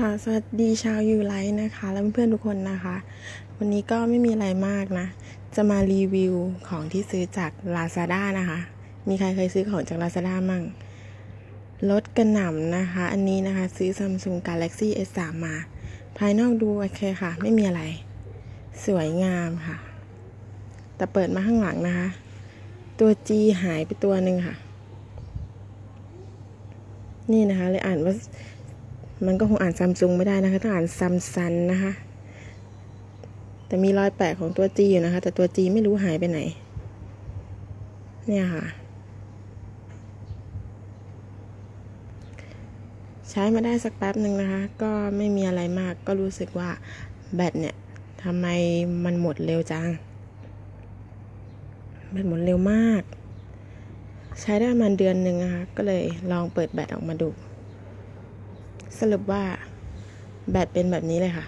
ค่ะ สวัสดีชาวยูไลท์นะคะ และเพื่อนๆทุกคนนะคะ วันนี้ก็ไม่มีอะไรมากนะ จะมารีวิวของที่ซื้อจาก Lazada นะคะ มีใครเคยซื้อของจาก Lazada มั่งลดกระหน่ำนะคะ อันนี้นะคะซื้อ Samsung Galaxy S3 มา ภายนอกดูโอเคค่ะ ไม่มีอะไร สวยงามค่ะ แต่เปิดมาข้างหลังนะคะ ตัว G หายไปตัวหนึ่งค่ะ นี่นะคะเลยอ่านว่า มันก็คงอ่านซัมซุงไม่ได้นะคะต้องอ่านซัมซันนะคะ แต่มีรอยแปะของตัวจีอยู่นะคะ แต่ตัวจีไม่รู้หายไปไหน เนี่ยค่ะ ใช้มาได้สักแป๊บหนึ่งนะคะ ก็ไม่มีอะไรมากก็รู้สึกว่าแบตเนี่ยทำไมมันหมดเร็วจัง แบตหมดเร็วมาก ใช้ได้ประมาณเดือนหนึ่งนะคะ ก็เลยลองเปิดแบตออกมาดู สรุปว่าแบตเป็นแบบนี้เลยค่ะ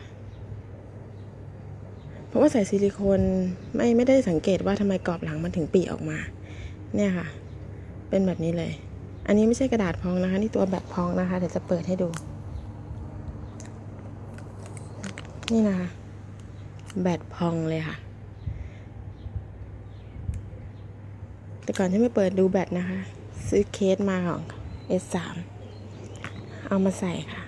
เพราะว่าใส่ซิลิโคนไม่ไม่ได้สังเกตว่าทำไมกรอบหลังมันถึงปีออกมา เนี่ยค่ะ เป็นแบบนี้เลย อันนี้ไม่ใช่กระดาษพองนะคะ นี่ตัวแบตพองนะคะเดี๋ยวจะเปิดให้ดู นี่นะคะ แบตพองเลยค่ะ แต่ก่อนที่ไม่เปิดดูแบตนะคะ ซื้อเคสมาของ S3 เอามาใส่ค่ะ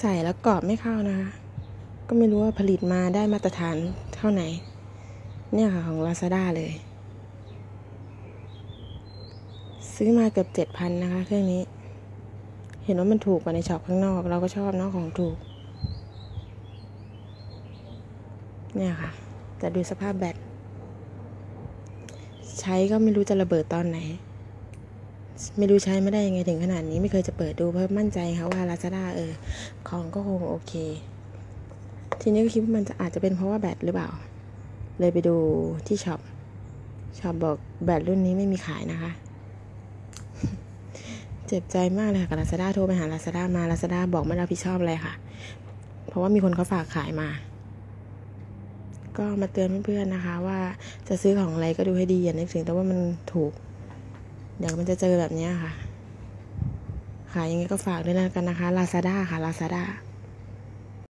ใส่แล้วกรอบไม่เข้านะคะ ก็ไม่รู้ว่าผลิตมาได้มาตรฐานเท่าไหน เนี่ยค่ะของ Lazada เลย ซื้อมาเกือบเจ็ดพันนะคะ เครื่องนี้ เห็นว่ามันถูกกว่าในช็อปข้างนอก เราก็ชอบเนาะของถูก เนี่ยค่ะ แต่ดูสภาพแบต ใช้ก็ไม่รู้จะระเบิดตอนไหน ไม่รู้ใช้ไม่ได้ยังไงถึงขนาดนี้ไม่เคยจะเปิดดูเพราะมั่นใจค่ะว่าลาซาด้าเออ ของก็คงโอเค ทีนี้ก็คิดว่ามันจะอาจจะเป็นเพราะว่าแบตหรือเปล่า เลยไปดูที่ช็อปช็อปบอกแบตรุ่นนี้ไม่มีขายนะคะ เจ็บใจมากเลยค่ะกับลาซาด้าโทรไปหาลาซาด้ามาลาซาด้าบอกไม่รับผิดชอบอะไรค่ะ เพราะว่ามีคนเขาฝากขายมา ก็มาเตือนเพื่อนๆนะคะ ว่าจะซื้อของอะไรก็ดูให้ดีอย่านึกถึงแต่ว่ามันถูก เดี๋ยวมันจะเจอแบบนี้ค่ะขายยังไงก็ฝากด้วยนะกันนะคะ Lazada ค่ะ Lazada